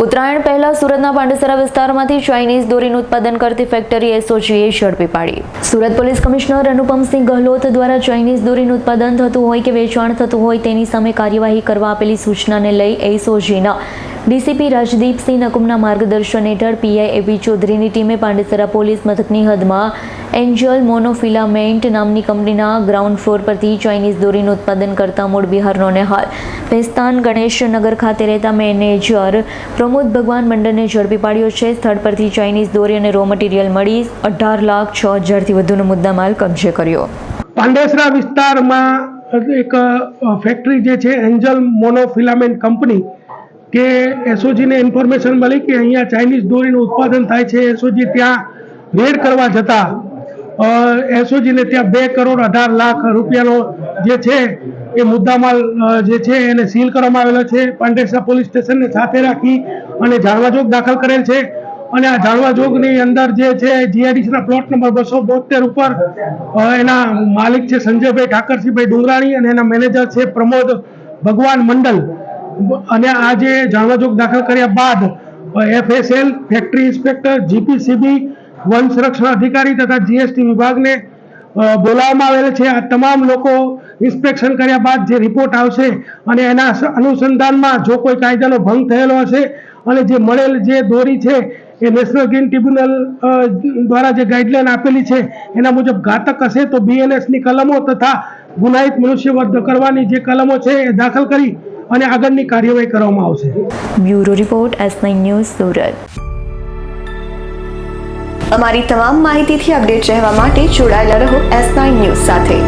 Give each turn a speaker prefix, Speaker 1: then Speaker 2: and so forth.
Speaker 1: ઉત્તરાયણ પહેલા સુરતના પાંડેસરા વિસ્તારમાંથી ચાઇનીઝ દોરીનું ઉત્પાદન કરતી ફેક્ટરી એસઓજીએ ઝડપી પાડી. સુરત પોલીસ કમિશનર અનુપમસિંહ ગહલોત દ્વારા ચાઇનીઝ દોરીનું ઉત્પાદન થતું હોય કે વેચાણ થતું હોય તેની સામે કાર્યવાહી કરવા આપેલી સૂચનાને લઈ એસઓજીના ડીસીપી રાજદીપસિંહ નકુમના માર્ગદર્શન હેઠળ પીઆઈ એપી ચૌધરીની ટીમે પાંડેસરા પોલીસ મથકની હદમાં એન્જલ મોનોફિલામેન્ટ નામની કંપનીના ગ્રાઉન્ડ ફ્લોર પરથી ચાઇનીઝ દોરીનું ઉત્પાદન કરતા મૂળ બિહારનો નેહાલ. ભેસ્તાન ગણેશનગર ખાતે રહેતા મેનેજર પ્રમોદ ભગવાન મંડળને ઝડપી પાડ્યો છે. સ્થળ પરથી ચાઇનીઝ દોરી અને રો મટીરિયલ મળી અઢાર લાખ છ હજારથી વધુનો મુદ્દામાલ કબજે કર્યો.
Speaker 2: પાંડેસરા વિસ્તારમાં એક ફેક્ટરી જે છે, એન્જલ મોનોફિલામેન્ટ કંપની કે એસઓજીને ઇન્ફોર્મેશન મળી કે અહીંયા ચાઇનીઝ દોરીનું ઉત્પાદન થાય છે. એસઓજી ત્યાં રેડ કરવા જતા એસઓજીને ત્યાં બે કરોડ અઢાર લાખ રૂપિયાનો જે છે એ મુદ્દામાલ જે છે એને સીલ કરવામાં આવેલો છે. પાંડેસરા પોલીસ સ્ટેશનને સાથે રાખી અને જાણવાજોગ દાખલ કરેલ છે. અને આ જાણવાજોગની અંદર જે છે જીઆઈડીસીના પ્લોટ નંબર બસો બોતેર ઉપર એના માલિક છે સંજયભાઈ ઠાકરસિંહભાઈ ડુંગરાણી અને એના મેનેજર છે પ્રમોદ ભગવાન મંડલ. અને આ જે જાણવાજોગ દાખલ કર્યા બાદ, એફએસએલ ફેક્ટરી ઇન્સ્પેક્ટર જીપીસીબી વન સંરક્ષણ અધિકારી તથા જીએસટી વિભાગને બોલાવવામાં આવેલ છે. આ તમામ લોકો ઇન્સ્પેક્શન કર્યા બાદ જે રિપોર્ટ આવશે અને એના અનુસંધાનમાં જો કોઈ કાયદાનો ભંગ થયેલો હશે અને જે મળેલ જે દોરી છે એ નેશનલ ગ્રીન ટ્રિબ્યુનલ દ્વારા જે ગાઈડલાઈન આપેલી છે એના મુજબ ઘાતક હશે તો બીએનએસની કલમો તથા ગુનાહિત મનુષ્યવધ કરવાની જે કલમો છે એ દાખલ કરી અને આગળની કાર્યવાહી કરવામાં આવશે.
Speaker 1: Bureau report S news Surat.
Speaker 3: અમારી તમામ માહિતીથી અપડેટ રહેવા માટે જોડાયેલા રહો એસ ન્યૂઝ સાથે.